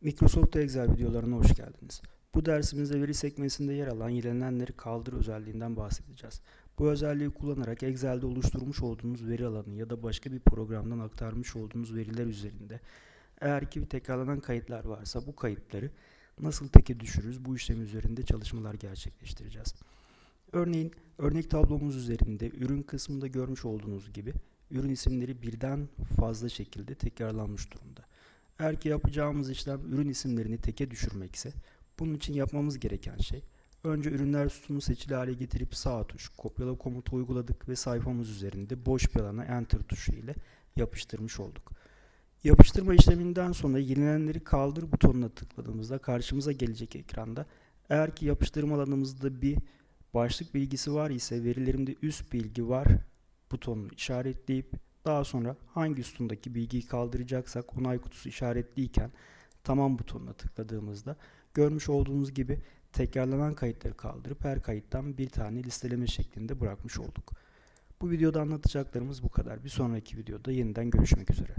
Microsoft Excel videolarına hoş geldiniz. Bu dersimizde veri sekmesinde yer alan yenilenenleri kaldır özelliğinden bahsedeceğiz. Bu özelliği kullanarak Excel'de oluşturmuş olduğunuz veri alanı ya da başka bir programdan aktarmış olduğunuz veriler üzerinde eğer ki bir tekrarlanan kayıtlar varsa bu kayıtları nasıl teke düşürürüz bu işlem üzerinde çalışmalar gerçekleştireceğiz. Örneğin örnek tablomuz üzerinde ürün kısmında görmüş olduğunuz gibi ürün isimleri birden fazla şekilde tekrarlanmış durumda. Eğer ki yapacağımız işlem ürün isimlerini teke düşürmekse bunun için yapmamız gereken şey önce ürünler sütununu seçili hale getirip sağ tuş kopyala komutu uyguladık ve sayfamız üzerinde boş bir alana enter tuşu ile yapıştırmış olduk. Yapıştırma işleminden sonra yenilenenleri kaldır butonuna tıkladığımızda karşımıza gelecek ekranda eğer ki yapıştırma alanımızda bir başlık bilgisi var ise verilerimde üst bilgi var butonunu işaretleyip daha sonra hangi sütundaki bilgiyi kaldıracaksak onay kutusu işaretliyken tamam butonuna tıkladığımızda görmüş olduğunuz gibi tekrarlanan kayıtları kaldırıp her kayıttan bir tane listeleme şeklinde bırakmış olduk. Bu videoda anlatacaklarımız bu kadar. Bir sonraki videoda yeniden görüşmek üzere.